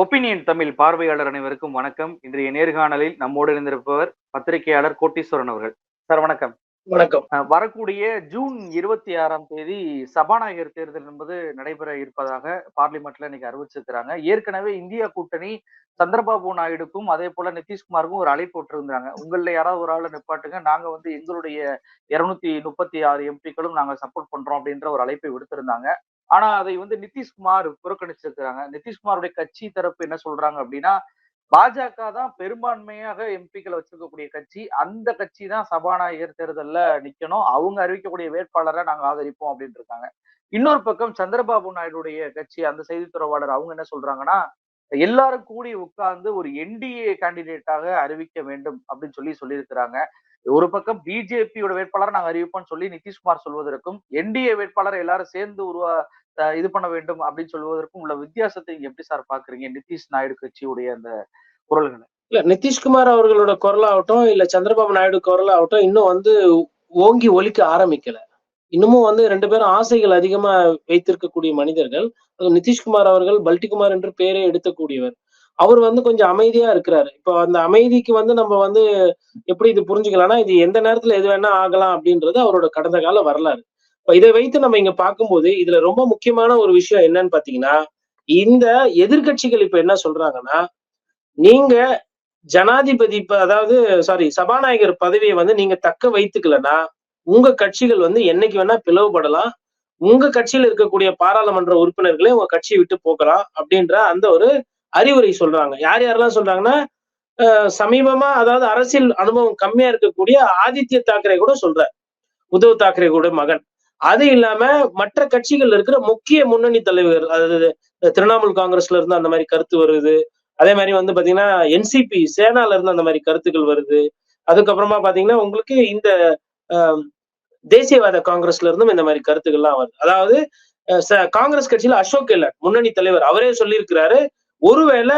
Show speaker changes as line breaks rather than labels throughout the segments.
Opinion Tamil பார்வையாளர் அனைவருக்கும் வணக்கம். இன்றைய நேர்காணலில் நம்மோடு இருந்திருப்பவர் பத்திரிகையாளர் கோட்டீஸ்வரன் அவர்கள். சார் வணக்கம்.
வணக்கம்.
வரக்கூடிய ஜூன் இருபத்தி ஆறாம் தேதி சபாநாயகர் தேர்தல் என்பது நடைபெற இருப்பதாக பார்லிமெண்ட்ல இன்னைக்கு அறிவிச்சிருக்கிறாங்க. ஏற்கனவே இந்தியா கூட்டணி சந்திரபாபு நாயுடுக்கும் அதே போல நிதிஷ்குமாருக்கும் ஒரு அழைப்பு விட்டுருந்தாங்க. உங்களில் யாராவது ஒரு ஆளை நிப்பாட்டுங்க. நாங்க வந்து எங்களுடைய இருநூத்தி முப்பத்தி ஆறு எம்பிக்களும் நாங்க சப்போர்ட் பண்றோம் அப்படின்ற ஒரு அழைப்பை விடுத்திருந்தாங்க. ஆனா அதை வந்து நிதிஷ்குமார் புறக்கணிச்சிருக்கிறாங்க. நிதிஷ்குமாருடைய கட்சி தரப்பு என்ன சொல்றாங்க அப்படின்னா பாஜக தான் பெரும்பான்மையாக எம்பிக்களை வச்சிருக்கக்கூடிய கட்சி. அந்த கட்சி தான் சபாநாயகர் தேர்தல்ல நிக்கணும். அவங்க அறிவிக்கக்கூடிய வேட்பாளரை நாங்க ஆதரிப்போம் அப்படின்னு இருக்காங்க. இன்னொரு பக்கம் சந்திரபாபு நாயுடுடைய கட்சி அந்த செய்தி அவங்க என்ன சொல்றாங்கன்னா எல்லாரும் கூடி உட்கார்ந்து ஒரு என்டிஏ கேண்டிடேட்டாக அறிவிக்க வேண்டும் அப்படின்னு சொல்லி சொல்லியிருக்கிறாங்க. ஒரு பக்கம் பிஜேபியோட வேட்பாளரை நாங்க அறிவிப்போம்னு சொல்லி நிதிஷ்குமார் சொல்வதற்கும் என்டிஏ வேட்பாளரை எல்லாரும் சேர்ந்து உருவா இது பண்ண வேண்டும் அப்படின்னு சொல்வதற்கும் உள்ள வித்தியாசத்தை நீங்க எப்படி சார் பாக்குறீங்க நிதிஷ் நாயுடு கட்சியுடைய அந்த குரல்களை.
இல்ல நிதிஷ்குமார் அவர்களோட குரலாகட்டும் இல்ல சந்திரபாபு நாயுடு குரலாகட்டும் இன்னும் வந்து ஓங்கி ஒலிக்க ஆரம்பிக்கல. இன்னமும் வந்து ரெண்டு பேரும் ஆசைகள் அதிகமா வைத்திருக்கக்கூடிய மனிதர்கள். அது நிதிஷ்குமார் அவர்கள் பல்டிகுமார் என்று பெயரே எடுத்தக்கூடியவர். அவர் வந்து கொஞ்சம் அமைதியா இருக்கிறாரு. இப்போ அந்த அமைதிக்கு வந்து நம்ம வந்து எப்படி இது புரிஞ்சுக்கலாம்னா இது எந்த நேரத்துல எது வேணா ஆகலாம் அப்படின்றது அவரோட கடந்த கால வரலாறு. இதை வைத்து நம்ம இங்க பார்க்கும்போது இதுல ரொம்ப முக்கியமான ஒரு விஷயம் என்னன்னு பாத்தீங்கன்னா இந்த எதிர்கட்சிகள் இப்ப என்ன சொல்றாங்கன்னா நீங்க ஜனாதிபதி அதாவது சாரி சபாநாயகர் பதவியை வந்து நீங்க தக்க வைத்துக்கலன்னா உங்க கட்சிகள் வந்து என்னைக்கு வேணா பிளவுபடலாம். உங்க கட்சியில இருக்கக்கூடிய பாராளுமன்ற உறுப்பினர்களே உங்க கட்சியை விட்டு போகலாம் அப்படின்ற அந்த ஒரு அறிவுரை சொல்றாங்க. யார் யாரெல்லாம் சொல்றாங்கன்னா சமீபமா அதாவது அரசியல் அனுபவம் கம்மியா இருக்கக்கூடிய ஆதித்ய தாக்கரே கூட சொல்றார். உத்தவ் தாக்கரே கூட மகன். அது இல்லாம மற்ற கட்சிகள் இருக்கிற முக்கிய முன்னணி தலைவர் அதாவது திரிணாமுல் காங்கிரஸ்ல இருந்து அந்த மாதிரி கருத்து வருது. அதே மாதிரி வந்து பாத்தீங்கன்னா என்சிபி சேனால இருந்து அந்த மாதிரி கருத்துக்கள் வருது. அதுக்கப்புறமா பாத்தீங்கன்னா உங்களுக்கு இந்த தேசியவாத காங்கிரஸ்ல இருந்தும் இந்த மாதிரி கருத்துக்கள்லாம் வருது. அதாவது ச- காங்கிரஸ் கட்சியில அசோக் கெலாட் முன்னணி தலைவர் அவரே சொல்லியிருக்கிறாரு ஒருவேளை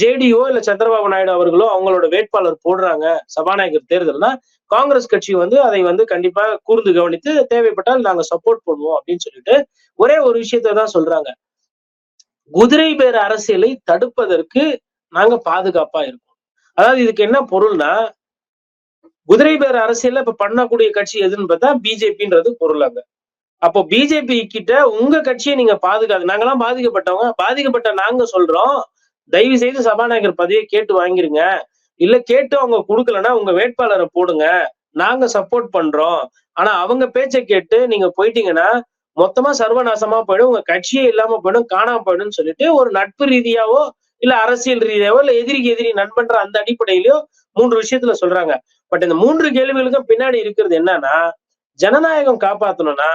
ஜேடியோ இல்ல சந்திரபாபு நாயுடு அவர்களோ அவங்களோட வேட்பாளர் போடுறாங்க சபாநாயகர் தேர்தல்னா காங்கிரஸ் கட்சி வந்து அதை வந்து கண்டிப்பா கூர்ந்து கவனித்து தேவைப்பட்டால் நாங்க சப்போர்ட் பண்ணுவோம் அப்படின்னு சொல்லிட்டு ஒரே ஒரு விஷயத்தை தான் சொல்றாங்க. குதிரை பேர அரசியலை தடுப்பதற்கு நாங்க பாதுகாப்பா இருக்கோம். அதாவது இதுக்கு என்ன பொருள்னா குதிரை பேர அரசியல இப்ப பண்ணக்கூடிய கட்சி எதுன்னு பார்த்தா பிஜேபின்றது பொருள் அங்க. அப்போ பிஜேபி கிட்ட உங்க கட்சியை நீங்க பாதுகாக்க நாங்கெல்லாம் பாதிக்கப்பட்டவங்க. பாதிக்கப்பட்ட நாங்க சொல்றோம். தயவு செய்து சபாநாயகர் பதவியை கேட்டு வாங்கிருங்க. இல்ல கேட்டு அவங்க கொடுக்கலன்னா உங்க வேட்பாளரை போடுங்க. நாங்க சப்போர்ட் பண்றோம். ஆனா அவங்க பேச்சை கேட்டு நீங்க போயிட்டீங்கன்னா மொத்தமா சர்வநாசமா போயிடும். உங்க கட்சியே இல்லாம போயிடும் காணாம போயிடும்னு சொல்லிட்டு ஒரு நட்பு ரீதியாவோ இல்ல அரசியல் ரீதியாவோ இல்ல எதிரிக்கு எதிரி நண்பன்ற அந்த அடிப்படையிலயோ மூன்று விஷயத்துல சொல்றாங்க. பட் இந்த மூன்று கேள்விகளுக்கும் பின்னாடி இருக்கிறது என்னன்னா ஜனநாயகம் காப்பாத்தணும்னா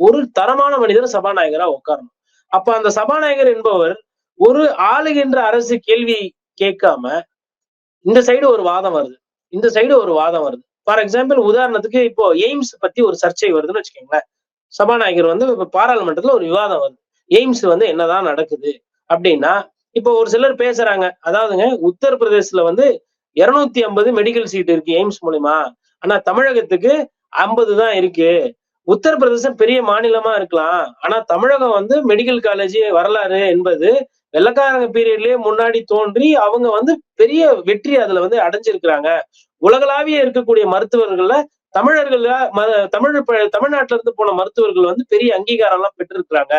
ஒரு தரமான மனிதர் சபாநாயகரா உட்காரணும். அப்ப அந்த சபாநாயகர் என்பவர் ஒரு ஆளுகின்ற அரசு கேள்வி கேட்காம இந்த சைடு ஒரு வாதம் வருது. இந்த சைடு ஒரு வாதம் வருது. ஃபார் எக்ஸாம்பிள் உதாரணத்துக்கு இப்போ எய்ம்ஸ் பத்தி ஒரு சர்ச்சை வருதுன்னு வச்சுக்கோங்களேன். சபாநாயகர் வந்து இப்போ பாராளுமன்றத்துல ஒரு விவாதம் வருது. எய்ம்ஸ் வந்து என்னதான் நடக்குது அப்படின்னா இப்போ ஒரு சிலர் பேசுறாங்க. அதாவதுங்க உத்தரப்பிரதேசல வந்து இருநூத்தி ஐம்பது மெடிக்கல் சீட் இருக்கு எய்ம்ஸ் மூலியமா. ஆனா தமிழகத்துக்கு ஐம்பது தான் இருக்கு. உத்தரப்பிரதேசம் பெரிய மாநிலமா இருக்கலாம். ஆனா தமிழகம் வந்து மெடிக்கல் காலேஜ் வரலாறு என்பது வெள்ளக்காரங்க பீரியட்லயே முன்னாடி தோன்றி அவங்க வந்து பெரிய வெற்றி அதுல வந்து அடைஞ்சிருக்கிறாங்க. உலகளாவிய இருக்கக்கூடிய மருத்துவர்கள்ல தமிழர்கள்ல ம- தமிழ் தமிழ்நாட்டுல இருந்து போன மருத்துவர்கள் வந்து பெரிய அங்கீகாரம் எல்லாம் பெற்றிருக்கிறாங்க.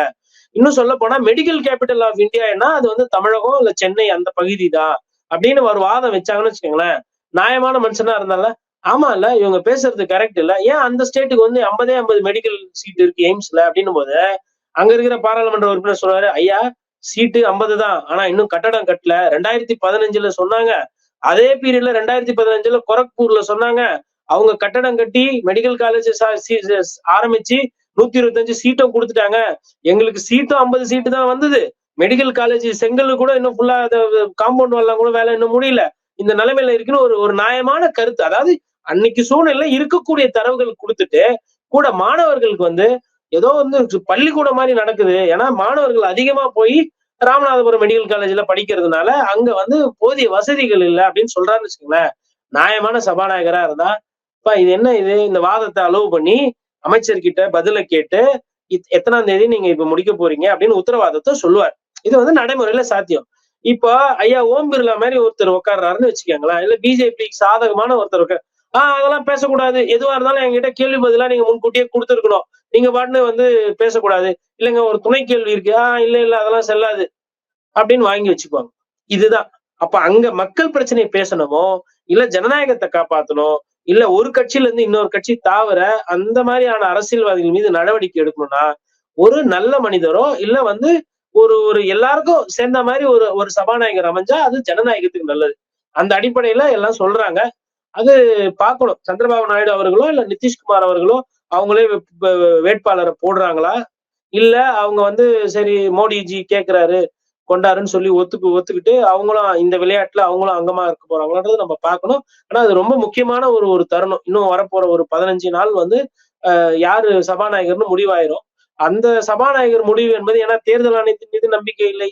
இன்னும் சொல்ல போனா மெடிக்கல் கேபிட்டல் ஆஃப் இந்தியானா அது வந்து தமிழகம் இல்ல சென்னை அந்த பகுதி தான் அப்படின்னு ஒரு வாதம் வச்சாங்கன்னு வச்சுக்கோங்களேன். நியாயமான மனுஷனா இருந்தால ஆமா இல்ல இவங்க பேசுறது கரெக்ட் இல்ல. ஏன் அந்த ஸ்டேட்டுக்கு வந்து ஐம்பதே ஐம்பது மெடிக்கல் சீட் இருக்கு எய்ம்ஸ்ல அப்படின்னும் போது அங்க இருக்கிற பாராளுமன்ற உறுப்பினர் சொல்றாரு ஐயா சீட்டு ஐம்பது தான். ஆனா இன்னும் கட்டடம் கட்டல. ரெண்டாயிரத்தி பதினஞ்சுல சொன்னாங்க. அதே பீரியட்ல ரெண்டாயிரத்தி பதினஞ்சுல கொரக்பூர்ல சொன்னாங்க. அவங்க கட்டடம் கட்டி மெடிக்கல் காலேஜ் ஆரம்பிச்சு நூத்தி இருபத்தஞ்சு சீட்டும் கொடுத்துட்டாங்க. எங்களுக்கு சீட்டும் ஐம்பது சீட்டு தான் வந்தது. மெடிக்கல் காலேஜ் செங்கல் கூட இன்னும் ஃபுல்லா காம்பவுண்ட் வரலாம் கூட வேலை இன்னும் முடியல. இந்த நிலைமையில இருக்குன்னு ஒரு ஒரு நியாயமான கருத்து. அதாவது அன்னைக்கு சூழ்நிலை இருக்கக்கூடிய தரவுகள் கொடுத்துட்டு கூட மாணவர்களுக்கு வந்து ஏதோ வந்து பள்ளிக்கூடம் மாதிரி நடக்குது. ஏன்னா மாணவர்கள் அதிகமா போய் ராமநாதபுரம் மெடிக்கல் காலேஜ்ல படிக்கிறதுனால அங்க வந்து போதிய வசதிகள் இல்லை அப்படின்னு சொல்றான்னு வச்சுக்கோங்களேன். நியாயமான சபாநாயகரா இருந்தா இப்ப இது என்ன இது? இந்த வாதத்தை அலோவ் பண்ணி அமைச்சர்கிட்ட பதில கேட்டு எத்தனாம் தேதி நீங்க இப்ப முடிக்க போறீங்க? அப்படின்னு உத்தரவாதத்தை சொல்லுவார். இது வந்து நடைமுறையில சாத்தியம். இப்போ ஐயா ஓம் பிர்லா மாதிரி ஒருத்தர் உட்கார்றாருன்னு வச்சுக்கோங்களேன். இல்ல பிஜேபிக்கு சாதகமான ஒருத்தர் உட்கார் ஆஹ் அதெல்லாம் பேசக்கூடாது. எதுவா இருந்தாலும் என்கிட்ட கேள்வி பதிலா நீங்க முன்கூட்டியே கொடுத்துருக்கணும். நீங்க பாட்டுன்னு வந்து பேசக்கூடாது. இல்லைங்க ஒரு துணை கேள்வி இருக்கு. ஆஹ் இல்ல இல்ல அதெல்லாம் செல்லாது. அப்படின்னு வாங்கி வச்சுக்குவாங்க. இதுதான். அப்ப அங்க மக்கள் பிரச்சனையை பேசணுமோ இல்ல ஜனநாயகத்தை காப்பாத்தணும் இல்ல ஒரு கட்சியில இருந்து இன்னொரு கட்சி தாவர அந்த மாதிரியான அரசியல்வாதிகள் மீது நடவடிக்கை எடுக்கணும்னா ஒரு நல்ல மனிதரோ இல்ல வந்து ஒரு ஒரு எல்லாருக்கும் சேர்ந்த மாதிரி ஒரு ஒரு சபாநாயகர் அமைஞ்சா அது ஜனநாயகத்துக்கு நல்லது. அந்த அடிப்படையில எல்லாம் சொல்றாங்க. அது பார்க்கணும். சந்திரபாபு நாயுடு அவர்களோ இல்ல நிதிஷ்குமார் அவர்களோ அவங்களே வேட்பாளரை போடுறாங்களா? இல்ல அவங்க வந்து சரி மோடிஜி கேட்கிறாரு கொண்டாருன்னு சொல்லி ஒத்துக்கு ஒத்துக்கிட்டு அவங்களும் இந்த விளையாட்டுல அவங்களும் அங்கமா இருக்க போறாங்களான்றது நம்ம பார்க்கணும். ஆனா அது ரொம்ப முக்கியமான ஒரு ஒரு தருணம். இன்னும் வரப்போற ஒரு பதினஞ்சு நாள் வந்து யாரு சபாநாயகர்னு முடிவாயிரும். அந்த சபாநாயகர் முடிவு என்பது ஏன்னா தேர்தல் ஆணையத்தின் மீது நம்பிக்கை இல்லை.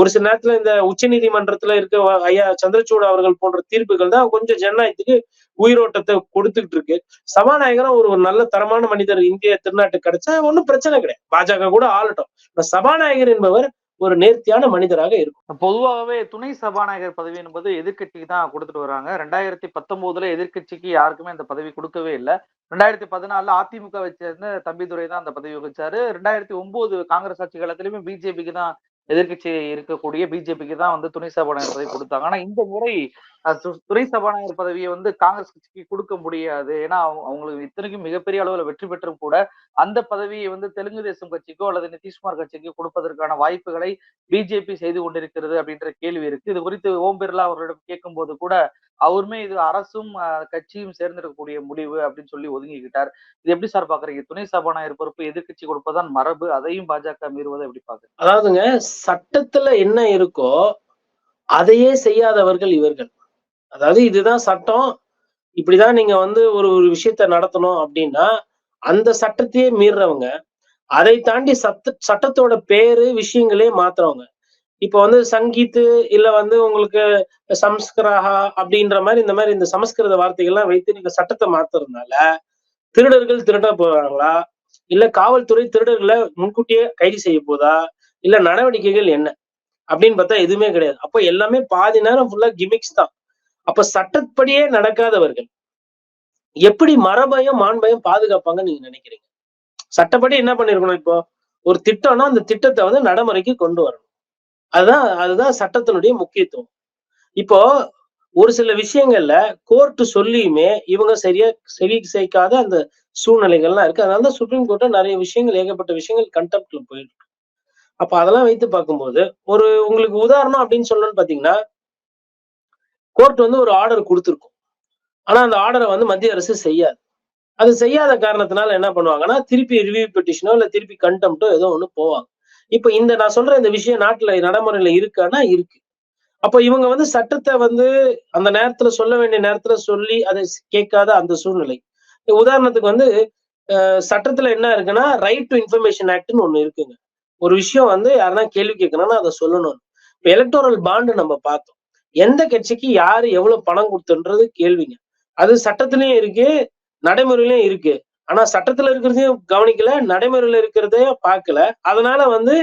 ஒரு சில நேரத்துல இந்த உச்ச நீதிமன்றத்துல இருக்க ஐயா சந்திரசூட் அவர்கள் போன்ற தீர்ப்புகள் தான் கொஞ்சம் ஜனநாயகத்துக்கு உயிரோட்டத்தை கொடுத்துக்கிட்டு இருக்கு. சபாநாயகரும் ஒரு நல்ல தரமான மனிதர் இந்திய திருநாட்டுக்கு கிடைச்சா ஒன்றும் பிரச்சனை கிடையாது. பாஜக கூட ஆளட்டும். சபாநாயகர் என்பவர் ஒரு நேர்த்தியான மனிதராக இருக்கும்.
பொதுவாகவே துணை சபாநாயகர் பதவி என்பது எதிர்கட்சிக்கு தான் கொடுத்துட்டு வராங்க. ரெண்டாயிரத்தி பத்தொன்பதுல எதிர்க்கட்சிக்கு யாருக்குமே அந்த பதவி கொடுக்கவே இல்லை. ரெண்டாயிரத்தி பதினாலுல அதிமுக வச்சிருந்த தம்பிதுரை தான் அந்த பதவி வகிச்சாரு. ரெண்டாயிரத்தி ஒன்பது காங்கிரஸ் ஆட்சி காலத்திலயுமே பிஜேபிக்கு தான் எதிர்க்கட்சி இருக்கக்கூடிய பிஜேபிக்கு தான் வந்து துணை சபாநாயகர் பதவி கொடுத்தாங்க. ஆனா இந்த முறை துணை சபாநாயகர் பதவியை வந்து காங்கிரஸ் கட்சிக்கு கொடுக்க முடியாது. ஏன்னா அவங்க- அவங்களுக்கு இத்தனைக்கும் மிகப்பெரிய அளவுல வெற்றி பெற்றும் கூட அந்த பதவியை வந்து தெலுங்கு தேசம் கட்சிக்கோ அல்லது நிதிஷ்குமார் கட்சிக்கோ கொடுப்பதற்கான வாய்ப்புகளை பிஜேபி செய்து கொண்டிருக்கிறது அப்படின்ற கேள்வி இருக்கு. இது குறித்து ஓம் பிர்லா அவர்களிடம் கேட்கும் போது கூட அவருமே இது அரசும் அஹ், கட்சியும் சேர்ந்திருக்கக்கூடிய முடிவு அப்படின்னு சொல்லி ஒதுங்கிக்கிட்டார். இது எப்படி சார் பாக்குறீங்க? துணை சபாநாயகர் பொறுப்பு எதிர்க்கட்சி கொடுப்பதான் மரபு அதையும் பாஜக மீறுவதை எப்படி பாக்குறீங்க?
அதாவதுங்க சட்டத்துல என்ன இருக்கோ அதையே செய்யாதவர்கள் இவர்கள். அதாவது இதுதான் சட்டம். இப்படிதான் நீங்க வந்து ஒரு ஒரு விஷயத்த நடத்தணும் அப்படின்னா அந்த சட்டத்தையே மீறுறவங்க அதை தாண்டி சட்ட சட்டத்தோட பேரு விஷயங்களே மாத்துறவங்க. இப்போ வந்து சங்கீத்து இல்ல வந்து உங்களுக்கு சம்ஸ்கிரஹா அப்படின்ற மாதிரி இந்த மாதிரி இந்த சமஸ்கிருத வார்த்தைகள்லாம் வைத்து நீங்க சட்டத்தை மாத்துறதுனால திருடர்கள் திருட போறாங்களா? இல்ல காவல்துறை திருடர்களை முன்கூட்டியே கைது செய்ய போதா? இல்ல நடவடிக்கைகள் என்ன? அப்படின்னு பார்த்தா எதுவுமே கிடையாது. அப்ப எல்லாமே பாதி நேரம் ஃபுல்லா கிமிக்ஸ் தான். அப்ப சட்டப்படியே நடக்காதவர்கள் எப்படி மரபயம் மாண்பயம் பாதுகாப்பாங்கன்னு நீங்க நினைக்கிறீங்க? சட்டப்படி என்ன பண்ணிருக்கணும் இப்போ? ஒரு திட்டம்னா அந்த திட்டத்தை வந்து நடைமுறைக்கு கொண்டு வரணும். அதுதான் அதுதான் சட்டத்தினுடைய முக்கியத்துவம். இப்போ ஒரு சில விஷயங்கள்ல கோர்ட் சொல்லியுமே இவங்க சரியா செவி சேர்க்காத அந்த சூழ்நிலைகள்லாம் இருக்கு. அதனால தான் சுப்ரீம் கோர்ட்டை நிறைய விஷயங்கள் ஏகப்பட்ட விஷயங்கள் கண்டெப்ட்ல போயிருக்கு. அப்ப அதெல்லாம் வைத்து பார்க்கும்போது ஒரு உங்களுக்கு உதாரணம் அப்படின்னு சொல்லணும்னு பாத்தீங்கன்னா கோர்ட் வந்து ஒரு ஆர்டர் கொடுத்துருக்கும். ஆனா அந்த ஆர்டரை வந்து மத்திய அரசு செய்யாது. அது செய்யாத காரணத்தினால என்ன பண்ணுவாங்கன்னா திருப்பி ரிவ்யூ பெட்டிஷனோ இல்ல திருப்பி கண்டெம்ட்டோ ஏதோ ஒண்ணு போவாங்க. இப்ப இந்த நான் சொல்ற இந்த விஷயம் நாட்டுல நடைமுறையில இருக்கான்னா இருக்கு. அப்ப இவங்க வந்து சட்டத்தை வந்து அந்த நேரத்துல சொல்ல வேண்டிய நேரத்துல சொல்லி அதை கேட்காத அந்த சூழ்நிலை. உதாரணத்துக்கு வந்து அஹ், சட்டத்துல என்ன இருக்குன்னா ரைட் டு இன்ஃபர்மேஷன் ஆக்ட்னு ஒண்ணு இருக்குங்க. ஒரு விஷயம் வந்து யாருன்னா கேள்வி கேட்கணும்னா அதை சொல்லணும். இப்ப எலக்டோரல் பாண்டு நம்ம பார்த்தோம். எந்த கட்சிக்கு யாரு எவ்வளவு பணம் கொடுத்துன்றது கேள்விங்க. அது சட்டத்திலயும் இருக்கு நடைமுறையிலும் இருக்கு. ஆனா சட்டத்துல இருக்கிறதையும் கவனிக்கல நடைமுறையில இருக்கிறதையும் பார்க்கல. அதனால வந்து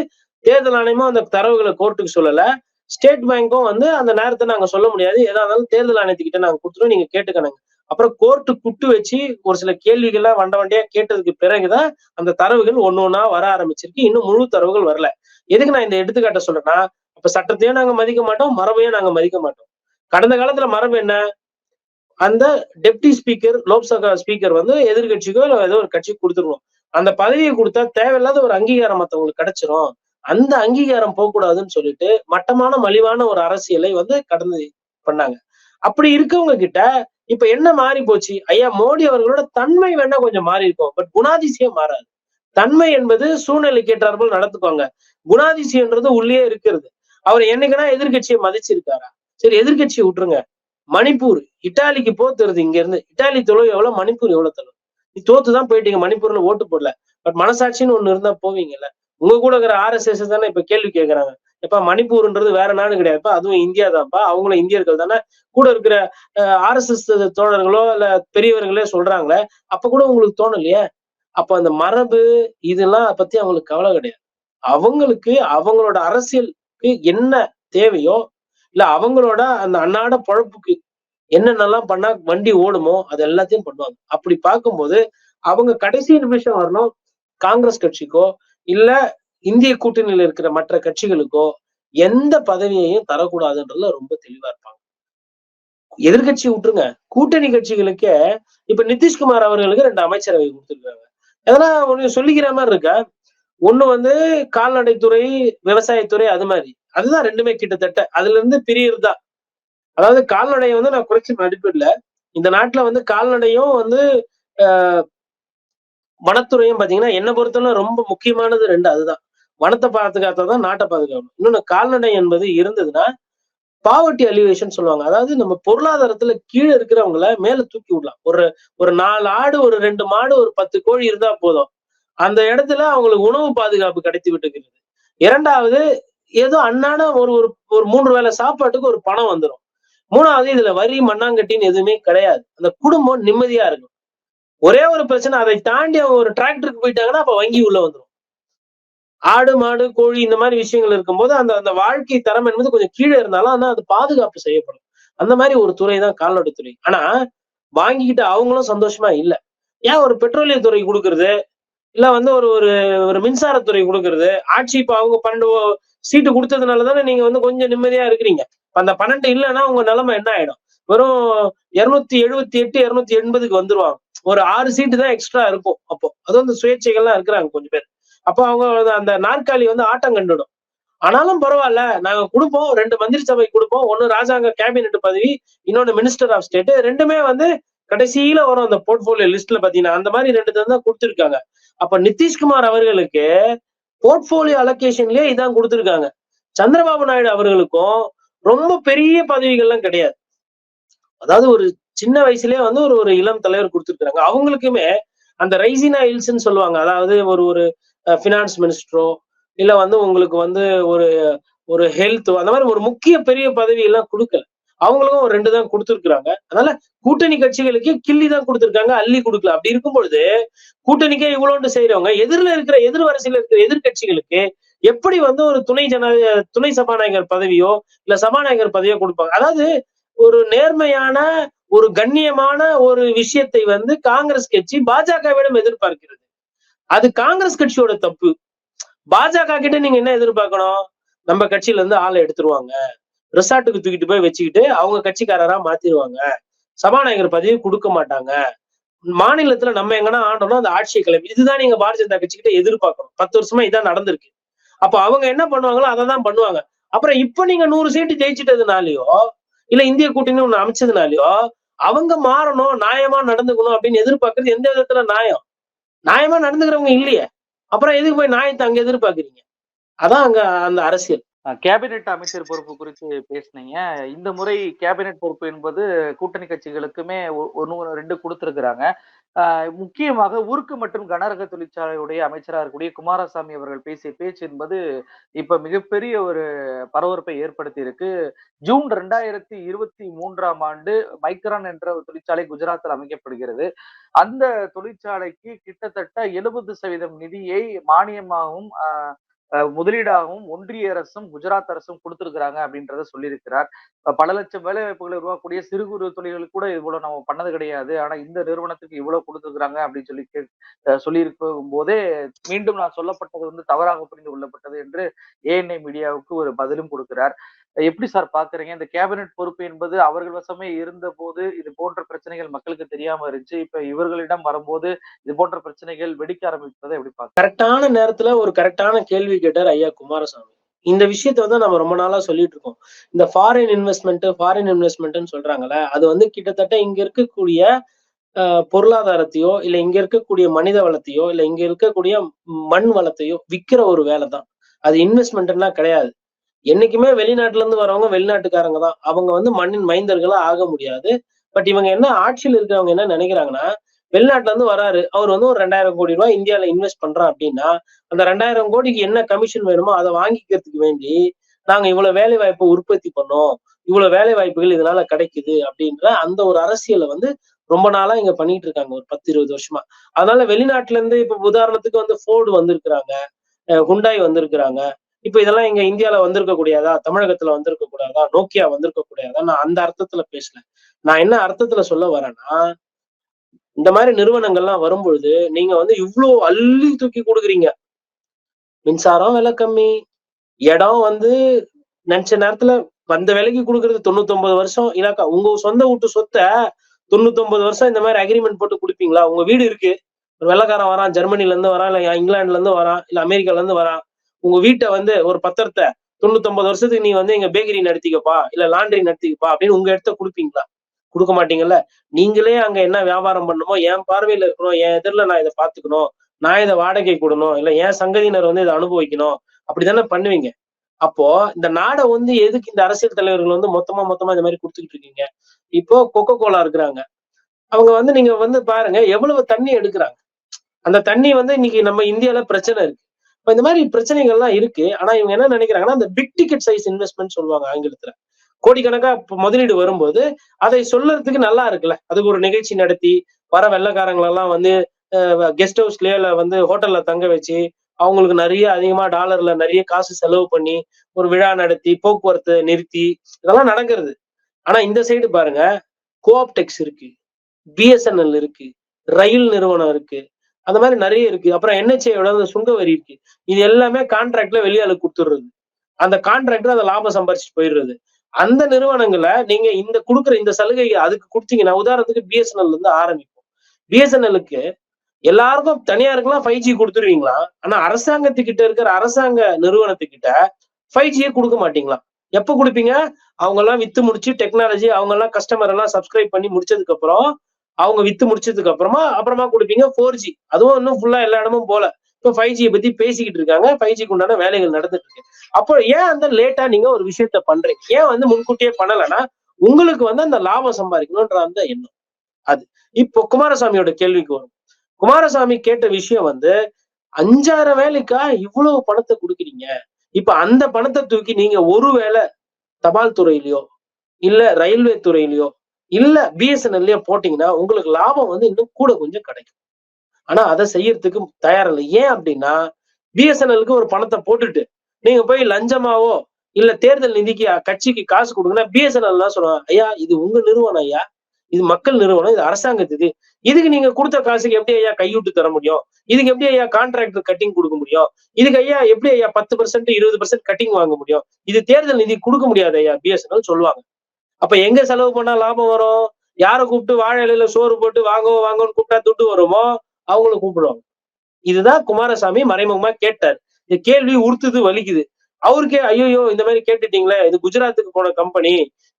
தேர்தல் ஆணையமும் அந்த தரவுகளை கோர்ட்டுக்கு சொல்லல. ஸ்டேட் பேங்க்கும் வந்து அந்த நேரத்தை நாங்க சொல்ல முடியாது. எதா இருந்தாலும் தேர்தல் ஆணையத்துக்கிட்ட நாங்க கொடுத்துருவோம். நீங்க கேட்டுக்கணுங்க. அப்புறம் கோர்ட்டு குட்டு வச்சு ஒரு சில கேள்விகள்லாம் வண்ட வண்டியா கேட்டதுக்கு பிறகுதான் அந்த தரவுகள் ஒன்னு ஒன்னா வர ஆரம்பிச்சிருக்கு. இன்னும் முழு தரவுகள் வரல. எதுக்கு நான் இந்த எடுத்துக்காட்ட சொல்றேன்னா அப்ப சட்டத்தையும் நாங்க மதிக்க மாட்டோம் மரபையும் நாங்க மதிக்க மாட்டோம். கடந்த காலத்துல மரபு என்ன? அந்த டெப்டி ஸ்பீக்கர் லோக்சபா ஸ்பீக்கர் வந்து எதிர்கட்சிக்கோ இல்ல ஏதோ ஒரு கட்சிக்கு கொடுத்துருவோம் அந்த பதவியை கொடுத்தா தேவையில்லாத ஒரு அங்கீகாரம் மத்தவங்களுக்கு கிடைச்சிரும். அந்த அங்கீகாரம் போகக்கூடாதுன்னு சொல்லிட்டு மட்டமான மலிவான ஒரு அரசியலை வந்து கடந்து பண்ணாங்க. அப்படி இருக்கவங்க கிட்ட இப்ப என்ன மாறி போச்சு? ஐயா மோடி அவர்களோட தன்மை வேணா கொஞ்சம் மாறி இருக்கும். பட் குணாதிசயம் மாறாது. தன்மை என்பது சூழ்நிலைக்கு கேட்டார்கள் நடத்துக்கோங்க குணாதிசயம்ன்றது உள்ளே இருக்கிறது. அவர் என்னைக்குன்னா எதிர்கட்சியை மதிச்சிருக்காரா? சரி எதிர்கட்சியை விட்டுருங்க. மணிப்பூர் இட்டாலிக்கு போத்துறது இங்க இருந்து இட்டாலி தொழில் எவ்வளவு? மணிப்பூர் எவ்வளவு தொழில் நீ தோத்துதான் போயிட்டீங்க மணிப்பூர்ல ஓட்டு போடல. பட் மனசாட்சின்னு ஒண்ணு இருந்தா போவீங்கல்ல. உங்க கூட இருக்கிற ஆர்எஸ்எஸ் தானே இப்ப கேள்வி கேட்கறாங்க எப்ப மணிப்பூர்ன்றது வேற நாடு கிடையாதுப்பா அதுவும் இந்தியா தான்ப்பா. அவங்களும் இந்தியர்கள் தானே. கூட இருக்கிற ஆர்எஸ்எஸ் தோழர்களோ இல்ல பெரியவர்களே சொல்றாங்களே அப்ப கூட உங்களுக்கு தோணலையே? அப்ப அந்த மரபு இதெல்லாம் பத்தி அவங்களுக்கு கவலை கிடையாது. அவங்களுக்கு அவங்களோட அரசியலுக்கு என்ன தேவையோ இல்ல அவங்களோட அந்த அன்னாட பழப்புக்கு என்னென்னலாம் பண்ணா வண்டி ஓடுமோ அது எல்லாத்தையும் பண்ணுவாங்க. அப்படி பார்க்கும்போது அவங்க கடைசி நிமிஷம் வரணும் காங்கிரஸ் கட்சிக்கோ இல்ல இந்திய கூட்டணியில இருக்கிற மற்ற கட்சிகளுக்கோ எந்த பதவியையும் தரக்கூடாதுன்றதுல ரொம்ப தெளிவா இருப்பாங்க. எதிர்கட்சி விட்டுருங்க. கூட்டணி கட்சிகளுக்கே இப்ப நிதிஷ்குமார் அவர்களுக்கு ரெண்டு அமைச்சரவை கொடுத்துருக்காங்க. அதெல்லாம் ஒண்ணு சொல்லிக்கிற மாதிரி இருக்கா? ஒண்ணு வந்து கால்நடைத்துறை விவசாயத்துறை அது மாதிரி. அதுதான் ரெண்டுமே கிட்டத்தட்ட. அதுல இருந்து பிரியறதா. அதாவது கால்நடையை வந்து நான் குறைச்சி மதிப்பிடல இந்த நாட்டுல வந்து கால்நடையும் வந்து ஆஹ் வனத்துறையும் பாத்தீங்கன்னா என்ன பொறுத்தவரை ரொம்ப முக்கியமானது ரெண்டு அதுதான். வனத்தை பாதுகாத்தாதான் நாட்டை பாதுகாக்கணும். இன்னொன்னு கால்நடை என்பது இருந்ததுன்னா பாவர்ட்டி அலிவேஷன் சொல்லுவாங்க. அதாவது நம்ம பொருளாதாரத்துல கீழே இருக்கிறவங்கள மேல தூக்கி விடலாம். ஒரு ஒரு நாலு ஆடு ஒரு ரெண்டு மாடு ஒரு பத்து கோழி இருந்தா போதும். அந்த இடத்துல அவங்களுக்கு உணவு பாதுகாப்பு கிடைத்து விட்டுக்கிறது. இரண்டாவது ஏதோ அன்னாட ஒரு ஒரு ஒரு மூன்று வேளை சாப்பாட்டுக்கு ஒரு பணம் வந்துடும் மூணாவது இதுல வரி மண்ணாங்கட்டின்னு எதுவுமே கிடையாது. அந்த குடும்பம் நிம்மதியா இருக்கும். ஒரே ஒரு பிரச்சனை அதை தாண்டி அவங்க ஒரு டிராக்டருக்கு போயிட்டாங்கன்னா அப்ப வங்கி உள்ள வந்துடும் ஆடு மாடு கோழி இந்த மாதிரி விஷயங்கள் இருக்கும்போது அந்த அந்த வாழ்க்கை தரம் என்பது கொஞ்சம் கீழே இருந்தாலும் ஆனா அது பாதுகாப்பு செய்யப்படும். அந்த மாதிரி ஒரு துறை தான் கால்நடைத்துறை ஆனா வாங்கிக்கிட்டு அவங்களும் சந்தோஷமா இல்ல. ஏன் ஒரு பெட்ரோலிய துறை கொடுக்கறது? இல்ல வந்து ஒரு ஒரு ஒரு மின்சாரத்துறை கொடுக்கறது. ஆட்சி இப்ப அவங்க பன்னெண்டு சீட்டு கொடுத்ததுனால தானே நீங்க வந்து கொஞ்சம் நிம்மதியா இருக்கிறீங்க. அந்த பன்னெண்டு இல்லைன்னா உங்க நிலைமை என்ன ஆயிடும்? வெறும் இருநூத்தி எழுபத்தி எட்டு இருநூத்தி எண்பதுக்கு வந்துருவாங்க. ஒரு ஆறு சீட்டு தான் எக்ஸ்ட்ரா இருக்கும் அப்போ. அது வந்து சுயேட்சைகள்லாம் இருக்கிறாங்க கொஞ்சம் பேர். அப்போ அவங்க அந்த நாற்காலி வந்து ஆட்டம் கண்டுடும். ஆனாலும் பரவாயில்ல நாங்க கொடுப்போம். ரெண்டு மந்திரி சபை கொடுப்போம். ஒன்னு ராஜாங்க கேபினெட் பதவி இன்னொன்னு மினிஸ்டர் ஆஃப் ஸ்டேட் ரெண்டுமே வந்து கடைசியில வரும் அந்த போர்ட்போலியோ லிஸ்ட்ல பாத்தீங்கன்னா அந்த மாதிரி ரெண்டு தான் கொடுத்துருக்காங்க. அப்ப நிதிஷ்குமார் அவர்களுக்கு போர்ட்போலியோ அலோகேஷன்லயே இதான் கொடுத்துருக்காங்க. சந்திரபாபு நாயுடு அவர்களுக்கும் ரொம்ப பெரிய பதவிகள்லாம் கிடையாது. அதாவது ஒரு சின்ன வயசுலயே வந்து ஒரு ஒரு இளம் தலைவர் கொடுத்துருக்காங்க அவங்களுக்குமே அந்த ரைசினா ஹில்ஸ்ன்னு சொல்லுவாங்க. அதாவது ஒரு ஒரு ஃபினான்ஸ் மினிஸ்டரோ இல்ல வந்து உங்களுக்கு வந்து ஒரு ஒரு ஹெல்த் அந்த மாதிரி ஒரு முக்கிய பெரிய பதவி எல்லாம் கொடுக்கல. அவங்களுக்கும் ஒரு ரெண்டு தான் கொடுத்துருக்குறாங்க. அதனால கூட்டணி கட்சிகளுக்கு கிள்ளி தான் கொடுத்துருக்காங்க அள்ளி கொடுக்கல. அப்படி இருக்கும் பொழுது கூட்டணிக்கே இவ்வளோண்டு செய்யறவங்க எதிரில் இருக்கிற எதிர் வரிசையில் இருக்கிற எதிர்கட்சிகளுக்கு எப்படி வந்து ஒரு துணை ஜன துணை சபாநாயகர் பதவியோ இல்ல சபாநாயகர் பதவியோ கொடுப்பாங்க? அதாவது ஒரு நேர்மையான ஒரு கண்ணியமான ஒரு விஷயத்தை வந்து காங்கிரஸ் கட்சி பாஜகவிடம் எதிர்பார்க்கிறது. அது காங்கிரஸ் கட்சியோட தப்பு. பாஜக கிட்ட நீங்க என்ன எதிர்பார்க்கணும்? நம்ம கட்சியில இருந்து ஆளை எடுத்துருவாங்க. ரிசார்ட்டுக்கு தூக்கிட்டு போய் வச்சுக்கிட்டு அவங்க கட்சிக்காரரா மாத்திருவாங்க. சபாநாயகர் பதவி கொடுக்க மாட்டாங்க. மாநிலத்துல நம்ம எங்கன்னா ஆண்டோம்னா அந்த ஆட்சியை கிளம்பி இதுதான் நீங்க பாரதிய ஜனதா கட்சி கிட்ட எதிர்பார்க்கணும். பத்து வருஷமா இதான் நடந்திருக்கு. அப்ப அவங்க என்ன பண்ணுவாங்களோ அதை தான் பண்ணுவாங்க. அப்புறம் இப்ப நீங்க நூறு சீட்டு ஜெயிச்சிட்டதுனாலயோ இல்ல இந்திய கூட்டணி ஒண்ணு அமைச்சதுனாலயோ அவங்க மாறணும் நியாயமா நடந்துக்கணும் அப்படின்னு எதிர்பார்க்கறது எந்த விதத்துல நியாயம்? நியாயமா நடந்துக்கிறவங்க இல்லையே. அப்புறம் எதுக்கு போய் நியாயத்தை அங்க எதிர்பார்க்கறீங்க? அதான் அங்க அந்த அரசியல்.
கேபினெட் அமைச்சர் பொறுப்பு குறித்து பேசுனீங்க. இந்த முறை கேபினெட் பொறுப்பு என்பது கூட்டணி கட்சிகளுக்குமே ஒன்று ரெண்டு கொடுத்துருக்குறாங்க. முக்கியமாக உருக்கு மற்றும் கனரக தொழிற்சாலையுடைய அமைச்சராக இருக்கக்கூடிய குமாரசாமி அவர்கள் பேசிய பேச்சு என்பது இப்ப மிகப்பெரிய ஒரு பரபரப்பை ஏற்படுத்தி இருக்கு ஜூன் ரெண்டாயிரத்தி இருபத்தி மூன்றாம் ஆண்டு மைக்ரான் என்ற ஒரு தொழிற்சாலை குஜராத்தில் அமைக்கப்படுகிறது. அந்த தொழிற்சாலைக்கு கிட்டத்தட்ட எழுபது சதவீதம் நிதியை மானியமாகவும் முதலீடாகவும் ஒன்றிய அரசும் குஜராத் அரசும் கொடுத்திருக்கிறாங்க அப்படின்றத சொல்லியிருக்கிறார். பல லட்சம் வேலை வாய்ப்புகளை உருவாக்கக்கூடிய சிறு குறு தொழில்களுக்கு கூட இவ்வளவு நம்ம பண்ணது கிடையாது. ஆனா இந்த நிறுவனத்துக்கு இவ்வளவு கொடுத்துருக்காங்க அப்படின்னு சொல்லி சொல்லியிருக்கும் போதே மீண்டும் நான் சொல்லப்பட்டது வந்து தவறாக புரிந்து கொள்ளப்பட்டது என்று ஏஎன்ஐ மீடியாவுக்கு ஒரு பதிலும் கொடுக்கிறார். எப்படி சார் பாக்குறீங்க? இந்த கேபினெட் பொறுப்பு என்பது அவர்கள் வசமே இருந்த போது இது போன்ற பிரச்சனைகள் மக்களுக்கு தெரியாம இருந்துச்சு. இப்ப இவர்களிடம் வரும்போது இது போன்ற பிரச்சனைகள் வெடிக்க ஆரம்பிப்பதை எப்படி பாக்க
கரெக்டான நேரத்துல ஒரு கரெக்டான கேள்வி கேட்டார் ஐயா குமாரசாமி. இந்த விஷயத்த வந்து நம்ம ரொம்ப நாளா சொல்லிட்டு இருக்கோம். இந்த ஃபாரின் இன்வெஸ்ட்மெண்ட் ஃபாரின் இன்வெஸ்ட்மெண்ட்னு சொல்றாங்கல்ல அது வந்து கிட்டத்தட்ட இங்க இருக்கக்கூடிய பொருளாதாரத்தையோ இல்ல இங்க இருக்கக்கூடிய மனித வளத்தையோ இல்ல இங்க இருக்கக்கூடிய மண் வளத்தையோ விற்கிற ஒரு வேலை தான் அது இன்வெஸ்ட்மெண்ட்னா கிடையாது. என்னைக்குமே வெளிநாட்டுல இருந்து வரவங்க வெளிநாட்டுக்காரங்க தான். அவங்க வந்து மண்ணின் மைந்தர்களா ஆக முடியாது. பட் இவங்க என்ன ஆட்சியில் இருக்கிறவங்க என்ன நினைக்கிறாங்கன்னா வெளிநாட்டுல இருந்து வராரு. அவர் வந்து ஒரு ரெண்டாயிரம் கோடி ரூபாய் இந்தியாவில இன்வெஸ்ட் பண்றோம் அப்படின்னா அந்த ரெண்டாயிரம் கோடிக்கு என்ன கமிஷன் வேணுமோ அதை வாங்கிக்கிறதுக்கு வேண்டி நாங்க இவ்வளவு வேலை வாய்ப்பை உற்பத்தி பண்ணோம். இவ்வளவு வேலை வாய்ப்புகள் இதனால கிடைக்குது அப்படின்ற அந்த ஒரு அரசியலை வந்து ரொம்ப நாளா இங்க பண்ணிட்டு இருக்காங்க. ஒரு பத்து இருபது வருஷமா. அதனால வெளிநாட்டுல இருந்து இப்ப உதாரணத்துக்கு வந்து ஃபோர்டு வந்திருக்கிறாங்க. ஹுண்டாய் வந்திருக்கிறாங்க. இப்ப இதெல்லாம் எங்க இந்தியால வந்திருக்க கூடாதா தமிழகத்துல வந்திருக்க கூடாதா? நோக்கியா வந்திருக்க கூடாதா நான் அந்த அர்த்தத்துல பேசல. நான் என்ன அர்த்தத்துல சொல்ல வரேன்னா இந்த மாதிரி நிறுவனங்கள்லாம் வரும்பொழுது நீங்க வந்து இவ்ளோ அள்ளி தூக்கி கொடுக்குறீங்க. மின்சாரம் விலை கம்மி. இடம் வந்து நினைச்ச நேரத்துல வந்த விலைக்கு கொடுக்கறது தொண்ணூத்தொன்பது வருஷம். இலாக்கா உங்க சொந்த வீட்டு சொத்தை தொண்ணூத்தொன்பது வருஷம் இந்த மாதிரி அக்ரிமெண்ட் போட்டு கொடுப்பீங்களா? உங்க வீடு இருக்கு. ஒரு வெள்ளக்காரன் வரான் ஜெர்மனில இருந்து வரான் இல்ல இங்கிலாந்துல இருந்து வரான் இல்ல அமெரிக்கால இருந்து வரான். உங்க வீட்டை வந்து ஒரு பத்திரத்தை தொண்ணூத்தொன்பது வருஷத்துக்கு நீ வந்து எங்க பேக்கரி நடத்திக்கப்பா இல்ல லாண்டரி நடத்திக்கப்பா அப்படின்னு உங்க இடத்த கொடுப்பீங்களா? கொடுக்க மாட்டீங்கல்ல? நீங்களே அங்க என்ன வியாபாரம் பண்ணணுமோ என் பார்வையில இருக்கணும் என் எதிரில நான் இதை பாத்துக்கணும் நான் இதை வாடகை கொடுணும் இல்ல என் சங்கதியினர் வந்து இதை அனுபவிக்கணும் அப்படித்தானே பண்ணுவீங்க? அப்போ இந்த நாடை வந்து எதுக்கு இந்த அரசியல் தலைவர்கள் வந்து மொத்தமா மொத்தமா இந்த மாதிரி கொடுத்துக்கிட்டு இருக்கீங்க? இப்போ கொக்கோ கோலா இருக்கிறாங்க. அவங்க வந்து நீங்க வந்து பாருங்க எவ்வளவு தண்ணி எடுக்கிறாங்க? அந்த தண்ணி வந்து இன்னைக்கு நம்ம இந்தியால பிரச்சனை இருக்கு. இப்ப இந்த மாதிரி பிரச்சனைகள்லாம் இருக்கு. ஆனா இவங்க என்ன நினைக்கிறாங்கன்னா அந்த பிக் டிக்கெட் சைஸ் இன்வெஸ்ட்மெண்ட் சொல்லுவாங்க ஆங்கிலத்துல. கோடிக்கணக்கா இப்போ முதலீடு வரும்போது அதை சொல்றதுக்கு நல்லா இருக்குல்ல. அதுக்கு ஒரு நிகழ்ச்சி நடத்தி வர வெள்ளக்காரங்களெல்லாம் வந்து கெஸ்ட் ஹவுஸ்லயே வந்து ஹோட்டல்ல தங்க வச்சு அவங்களுக்கு நிறைய அதிகமா டாலர்ல நிறைய காசு செலவு பண்ணி ஒரு விழா நடத்தி போக்குவரத்து நிறுத்தி இதெல்லாம் நடக்கிறது. ஆனா இந்த சைடு பாருங்க கோஆப்டெக்ஸ் இருக்கு பிஎஸ்என்எல் இருக்கு ரயில் நிறுவனம் இருக்கு அந்த மாதிரி நிறைய இருக்கு. அப்புறம் என்ஹெச்ஏயோட அந்த சுங்க வரி இருக்கு. இது எல்லாமே கான்ட்ராக்ட்ல வெளியாளு கொடுத்துடுறது. அந்த கான்ட்ராக்டர் அதை லாபம் சம்பாரிச்சுட்டு போயிடுறது. அந்த நிறுவனங்களை நீங்க இந்த கொடுக்குற இந்த சலுகை அதுக்கு கொடுத்தீங்கன்னா உதாரணத்துக்கு பிஎஸ்என்எல் இருந்து ஆரம்பிப்போம். பிஎஸ்என்எல்லுக்கு எல்லாருக்கும் தனியாருக்கெல்லாம் ஃபைவ் ஜி கொடுத்துருவீங்களா? ஆனா அரசாங்கத்துக்கிட்ட இருக்கிற அரசாங்க நிறுவனத்துக்கிட்ட ஃபைவ் ஜியே கொடுக்க மாட்டீங்களா? எப்ப கொடுப்பீங்க? அவங்க எல்லாம் வித்து முடிச்சு டெக்னாலஜி அவங்க எல்லாம் கஸ்டமர் எல்லாம் சப்ஸ்கிரைப் பண்ணி முடிச்சதுக்கு அப்புறம் அவங்க வித்து முடிச்சதுக்கு அப்புறமா அப்புறமா கொடுப்பீங்க ஃபோர் ஜி அதுவும் இன்னும் ஃபுல்லா எல்லா இடமும் போல. இப்போ ஃபைவ் ஜியை பத்தி பேசிக்கிட்டு இருக்காங்க. ஃபைவ் ஜிக்கு உண்டான வேலைகள் நடந்துட்டு இருக்கு. அப்போ ஏன் அந்த லேட்டா நீங்க ஒரு விஷயத்த பண்றீங்க? ஏன் வந்து முன்கூட்டியே பண்ணலைன்னா உங்களுக்கு வந்து அந்த லாபம் சம்பாதிக்கணும்ன்ற அந்த எண்ணம். அது. இப்போ குமாரசாமியோட கேள்விக்கு வரும். குமாரசாமி கேட்ட விஷயம் வந்து அஞ்சாயிரம் வேலைக்கா இவ்வளவு பணத்தை கொடுக்குறீங்க? இப்ப அந்த பணத்தை தூக்கி நீங்க ஒருவேளை தபால் துறையிலயோ இல்ல ரயில்வே துறையிலயோ இல்ல பிஎஸ்என்எல்லையே போட்டீங்கன்னா உங்களுக்கு லாபம் வந்து இன்னும் கூட கொஞ்சம் கிடைக்கும். ஆனா அதை செய்யறதுக்கு தயாரில்லை ஏன் அப்படின்னா பிஎஸ்என்எலுக்கு ஒரு பணத்தை போட்டுட்டு நீங்க போய் லஞ்சமாவோ இல்ல தேர்தல் நிதிக்கு கட்சிக்கு காசு கொடுங்கன்னா பிஎஸ்என்எல் தான் சொல்லுவாங்க ஐயா இது உங்க நிறுவனம் ஐயா. இது மக்கள் நிறுவனம் இது அரசாங்கத்துக்கு இதுக்கு நீங்க கொடுத்த காசுக்கு எப்படி ஐயா கையூட்டு தர முடியும்? இதுக்கு எப்படி ஐயா கான்ட்ராக்டர் கட்டிங் கொடுக்க முடியும்? இதுக்கு ஐயா எப்படி ஐயா பத்து பர்சன்ட் இருபது பர்சன்ட் கட்டிங் வாங்க முடியும்? இது தேர்தல் நிதி கொடுக்க முடியாது ஐயா பிஎஸ்என்எல் சொல்லுவாங்க. அப்ப எங்க செலவு பண்ணா லாபம் வரும்? யாரை கூப்பிட்டு வாழை இலையில சோறு போட்டு வாங்கோ வாங்கோன்னு கூப்பிட்டா துட்டு வருமோ? அவங்கள கூப்பிடுவாங்க. இதுதான் குமாரசாமி மறைமுகமா கேட்டார். இந்த கேள்வி உறுத்துது வலிக்குது. அவருக்கே ஐயோ இந்த மாதிரி கேட்டுட்டீங்களே இது குஜராத்துக்கு போன கம்பெனி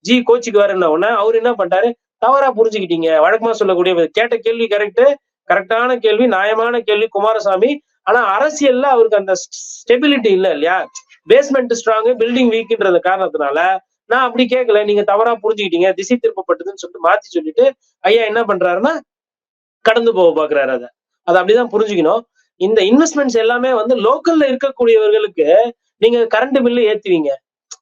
ஜி கோச்சிக்கு வரேன்ன உடனே அவர் என்ன பண்றாரு தவறா புரிஞ்சுக்கிட்டீங்க. வழக்கமா சொல்லக்கூடிய கேட்ட கேள்வி கரெக்டு கரெக்டான கேள்வி நியாயமான கேள்வி குமாரசாமி. ஆனா அரசியல்ல அவருக்கு அந்த ஸ்டெபிலிட்டி இல்ல இல்லையா? பேஸ்மெண்ட் ஸ்ட்ராங் பில்டிங் வீக்ன்றது காரணத்தினால நான் அப்படி கேட்கல நீங்க தவறா புரிஞ்சுக்கிட்டீங்க. திசை திருப்பப்பட்டதுன்னு சொல்லிட்டு மாத்தி சொல்லிட்டு ஐயா என்ன பண்றாருன்னா கடந்து போக பாக்குறாரு அதை. அதை அப்படிதான் புரிஞ்சுக்கணும். இந்த இன்வெஸ்ட்மெண்ட்ஸ் எல்லாமே வந்து லோக்கல்ல இருக்கக்கூடியவர்களுக்கு நீங்க கரண்ட் பில்லு ஏத்துவீங்க.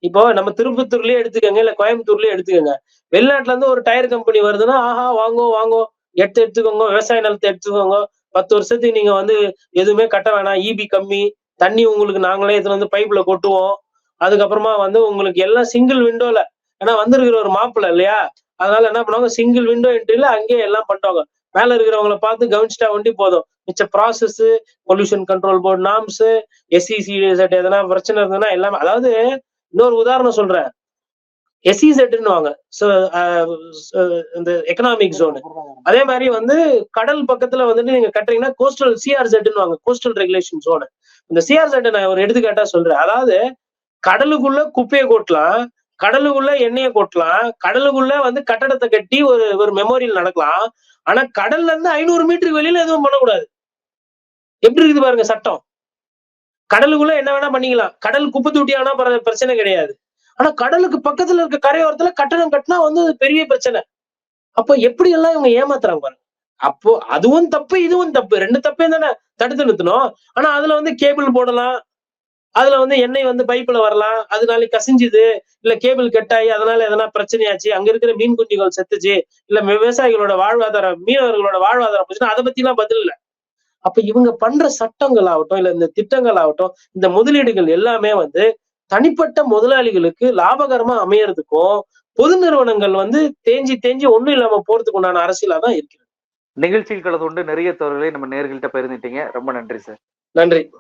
இப்போ நம்ம திருப்பத்தூர்லயே எடுத்துக்கோங்க இல்ல கோயம்புத்தூர்லயே எடுத்துக்கோங்க. வெளிநாட்டுல இருந்து ஒரு டயர் கம்பெனி வருதுன்னா ஆஹா வாங்கோ வாங்கோ. எடுத்து எடுத்துக்கோங்க விவசாய நிலத்தை எடுத்துக்கோங்க. பத்து வருஷத்துக்கு நீங்க வந்து எதுவுமே கட்ட வேணாம். இபி கம்மி. தண்ணி உங்களுக்கு நாங்களே இதுல வந்து பைப்ல கொட்டுவோம். அதுக்கப்புறமா வந்து உங்களுக்கு எல்லாம் சிங்கிள் விண்டோல ஏன்னா வந்திருக்கிற ஒரு மாப்பிள்ள இல்லையா? அதனால என்ன பண்ணுவாங்க? சிங்கிள் விண்டோ என்ட்ரில அங்கேயே எல்லாம் பண்ணுவாங்க. மேல இருக்கிறவங்கள பார்த்து கவனிச்சிட்டா வண்டி போதும். மிச்ச process pollution control board norms SCC set எதனா பிரச்சனை இருந்ததுன்னா எல்லாமே அதாவது இன்னொரு உதாரணம் சொல்றேன். எஸ்சி செட்னு இந்த எக்கனாமிக் ஜோனு அதே மாதிரி வந்து கடல் பக்கத்துல வந்துட்டு நீங்க கட்டுறீங்கன்னா கோஸ்டல் சிஆர் செட்னு வாங்க கோஸ்டல் ரெகுலேஷன் ஜோனு இந்த சிஆர் செட் நான் ஒரு எடுத்துக்காட்டா சொல்றேன். அதாவது கடலுக்குள்ள குப்பையை கொட்டலாம் கடலுக்குள்ள எண்ணெயை கொட்டலாம் கடலுக்குள்ள வந்து கட்டடத்தை கட்டி ஒரு ஒரு மெமோரியல் நடக்கலாம். ஆனா கடல்ல இருந்து ஐநூறு மீட்டருக்கு வெளியில எதுவும் பண்ணக்கூடாது. எப்படி இருக்குது பாருங்க சட்டம். கடலுக்குள்ள என்ன வேணா பண்ணிக்கலாம். கடல் குப்பை தூட்டி ஆனா பிரச்சனை கிடையாது. ஆனா கடலுக்கு பக்கத்துல இருக்க கரையோரத்துல கட்டணம் கட்டினா வந்து பெரிய பிரச்சனை. அப்போ எப்படி எல்லாம் இவங்க ஏமாத்துறாங்க பாருங்க. அப்போ அதுவும் தப்பு இதுவும் தப்பு. ரெண்டு தப்பையும் தானே தடுத்து நிறுத்தணும். ஆனா அதுல வந்து கேபிள் போடலாம் அதுல வந்து எண்ணெய் வந்து பைப்ல வரலாம். அதனால கசிஞ்சுது. இல்ல கேபிள் கட்டாயி அதனால எதனா பிரச்சனையாச்சு. அங்க இருக்கிற மீன் குஞ்சுகள் செத்துச்சு. இல்ல விவசாயிகளோட வாழ்வாதாரம் மீனவர்களோட வாழ்வாதாரம் போச்சுன்னா அதை பத்தி எல்லாம் பதில் இல்ல. அப்ப இவங்க பண்ற சட்டங்கள் ஆகட்டும் இல்ல இந்த திட்டங்கள் ஆகட்டும் இந்த முதலீடுகள் எல்லாமே வந்து தனிப்பட்ட முதலாளிகளுக்கு லாபகரமா அமையறதுக்கும் பொது நிறுவனங்கள் வந்து தேஞ்சி தேஞ்சி ஒண்ணும் இல்லாம போறதுக்கு உண்டான அரசியலா தான் இருக்கிறது.
நிகழ்ச்சியில் கலந்து கொண்டு நிறைய தவறுகளை நம்ம நேர்கள்ட்ட பகிர்ந்துட்டீங்க. ரொம்ப நன்றி சார்.
நன்றி.